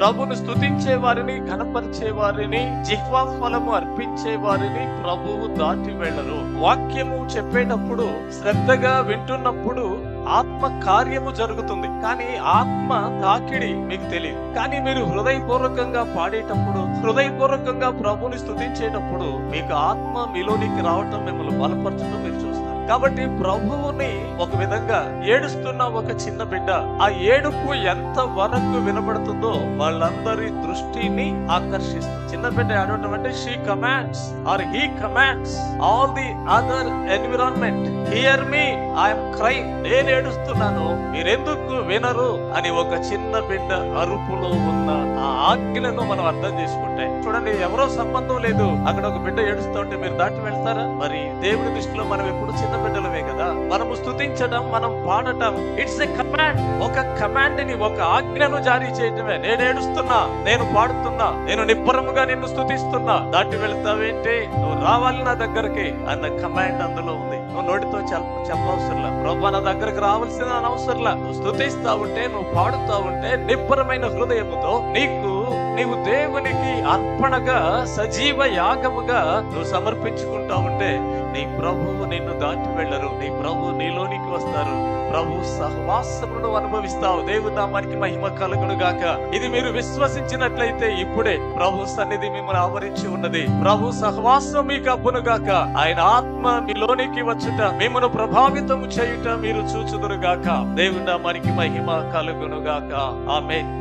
ప్రభుని స్థుతించే వారిని కనపరిచే వారిని జిహ్వా ఫలము అర్పించే వారిని ప్రభువు దాటి వెళ్ళరు. వాక్యము చెప్పేటప్పుడు శ్రద్ధగా వింటున్నప్పుడు ఆత్మ కార్యము జరుగుతుంది. కానీ ఆత్మ తాకిడి మీకు తెలియదు. కానీ మీరు హృదయపూర్వకంగా పాడేటప్పుడు హృదయపూర్వకంగా ప్రభుని స్థుతించేటప్పుడు మీకు ఆత్మ మీలోనికి రావటం మిమ్మల్ని బలపరచడం మీరు చూస్తారు. కాబట్టి ప్రభువుని ఒక విధంగా ఏడుస్తున్న ఒక చిన్న బిడ్డ ఆ ఏడుపు ఎంత వరకు వినబడుతుందో వాళ్ళందరి దృష్టిని ఆకర్షిస్తుంది. చిన్న బిడ్డ ఏడవటం అంటే she commands or he commands all the other environment hear me I'm cry నేను ఏడుస్తున్నాను మీరెందుకు వినరు? అని ఒక చిన్న బిడ్డ అరుపులో ఉన్న ఆ ఆజ్ఞలను మనం అర్థం చేసుకుంటే చూడండి ఎవరో సంబంధం లేదు. అక్కడ ఒక బిడ్డ ఏడుస్తుంటే మీరు దాటి వెళ్తారా? మరి దేవుడి దృష్టిలో మనం ఎప్పుడు చిన్న బిడ్డలమే కదా? మనము స్థుతించడం మనం పాడటం. ఇట్స్ ఎ కమాండ్ ఒక కమాండ్ని ఒక ఆజ్ఞను జారీ చేయటమే. నేను ఏడుస్తున్నా నేను పాడుతున్నా నేను నిబ్బరముగా నిన్ను స్థుతిస్తున్నా దాటి వెళ్తావేంటి? నువ్వు రావాలి నా దగ్గరికి అన్న కమాండ్ అందులో ఉంది. నువ్వు నోటితో చెప్పవసరంలా. ప్రభా నా దగ్గరకు రావాల్సిన అనవసరంలా. నువ్వు స్తుతిస్తా ఉంటే నువ్వు పాడుతా ఉంటే నిబ్బరమైన హృదయముతో నీకు నీవు దేవునికి అర్పణగా సజీవ యాగముగా నువ్వు సమర్పించుకుంటా ఉంటే నీ ప్రభువు నిన్ను దాటి వెళ్ళరు. నీ ప్రభు నీలోనికి వస్తారు. ప్రభు సహవాసమును అనుభవిస్తావు. దేవుని నామానికి మహిమ కలుగును గాక. ఇది మీరు విశ్వసించినట్లయితే ఇప్పుడే ప్రభు సన్నిధి మిమ్మల్ని ఆవరించి ఉన్నది. ప్రభు సహవాసం మీకు అబ్బును గాక. ఆయన ఆత్మ మీలోనికి వచ్చుట మిమ్మను ప్రభావితము చేయుట మీరు చూచుదురు గాక. దేవుని నామానికి మహిమ కలుగును గాక. ఆమె